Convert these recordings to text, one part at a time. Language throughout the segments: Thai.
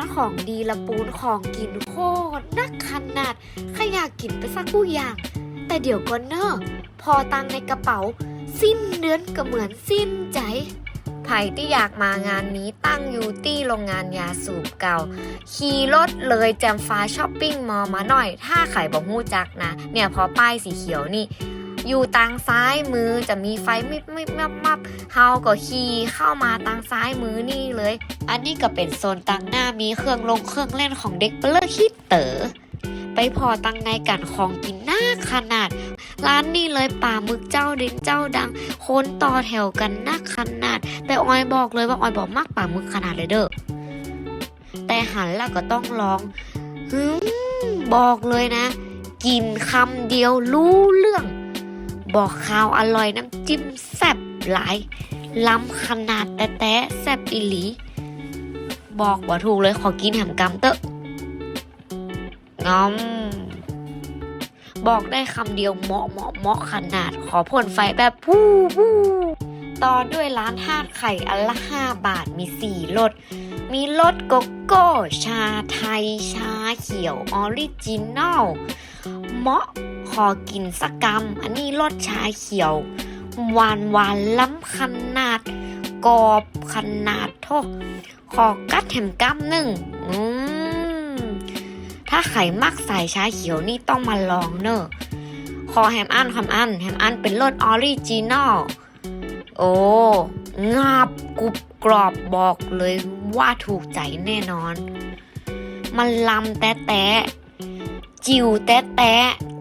านของดีละปูนของกินโคตรนักขนาดใครอยากกินไปสักกูอย่าง แต่เดี๋ยวก่อนเนอะพอตังในกระเป๋า สิ้นเดือนก็เหมือนสิ้นใจไผ่ที่อยากมางานนี้ตั้งอยู่ที่โรงงานยาสูบเก่า ขี่รถเลยแจมฟ้าช้อปปิ้งมอลมาหน่อย ถ้าไข่บอกหู้จักนะ เนี่ยพอป้ายสีเขียวนี่ อยู่ทางซ้ายมือจะมีไฟมิบมิบมับมับเฮาก็ขี่เข้ามาทางซ้ายมือนี่เลย อันนี้ก็เป็นโซนตังหน้ามีเครื่องลงเครื่องเล่นของเด็กเปลือคิดเต๋อไปพอตังในกันของกินหน้าขนาด ร้านนี้เลยป่ามึกเจ้าเด่นเจ้าดัง คนต่อแถวกันหนักขนาด แต่ออยบอกเลยว่าออยบอกมากป่ามึกขนาดเลยเด้อแต่หันแล้วก็ต้องลองฮึบอกเลยนะ กินคำเดียวรู้เรื่อง บอกข่าวอร่อยน้ำจิ้มแซ่บหลาย ล้ำขนาดแต่แต่แซ่บอีหลี บอกว่าถูกเลยขอกินแหมกำเตอะงอมบอกได้คำเดียวเหมาะเหมาะเหมาะขนาด ขอพ่นไฟแบบพู้พู้ต่อด้วยร้านทาดไข่อันละห้าบาทมีสี่รสมีรสโกโก้ ชาไทยชา เขียวออริจินอลเหมาะขอกินสักกำอันนี้รสชาเขียว หวานหวานล้ำขนาด กรอบขนาดโทษขอกัดแถมกำหนึ่งอืมถ้าไข่มักใส่ชาเขียวนี่ต้องมาลองเนอะขอแฮมอันคำอันแฮมอันเป็นรสออริจินอลโอ้งาบกรุบกรอบบอกเลยว่าถูกใจแน่นอน มันลำแต่แต่จิวแต่แต่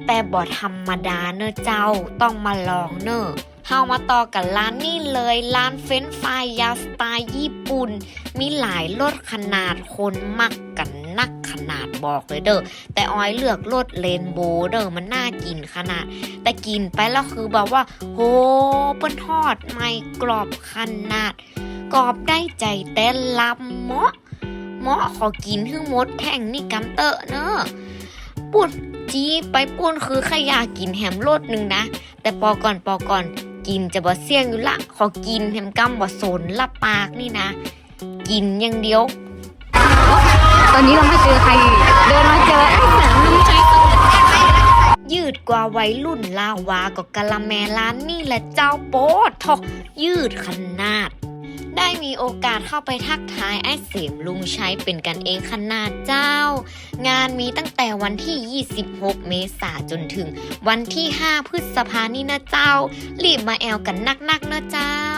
แต่บ่ธรรมดาเนอะเจ้าต้องมาลองเนอะเฮามาต่อกับร้านนี่เลยร้านเฟรนช์ฟรายยาสไตล์ญี่ปุ่น มีหลายรสขนาดคนมักกันนักขนาดบอกเลยเด้อแต่ออยเลือกรสเรนโบว์เด้อมันน่ากินขนาด แต่กินไปแล้วคือแบบว่า โหเปิ้นทอดไม่กรอบขนาด กรอบได้ใจแต่ลำเมาะ หมาะขอกินทั้งหมดแท่งนี่กำเตอะเนอะปุ่นจีไปปุ่นคือขยากกินแฮมรสหนึ่งนะ แต่ปอก่อนปอก่อน กินจะบ่เสี่ยงอยู่ละ ขอกินแฮมกำบ่สนละปากนี่นะ กินอย่างเดียว ตอนนี้เราไม่เจอใคร เดินมาเจอไอ้แสงนี่ใครยืดกว่าวัยรุ่นลาวาก็กะละแมร้านนี่แหละเจ้าโป๊ดทอกยืดขนาด ได้มีโอกาสเข้าไปทักทายไอ้เสียมลุงชัยเป็นกันเองขนาดเจ้า งานมีตั้งแต่วันที่ 26 เมษาจนถึงวันที่ 5 พฤษภานี่นะเจ้า รีบมาแอลกันนักๆนะเจ้า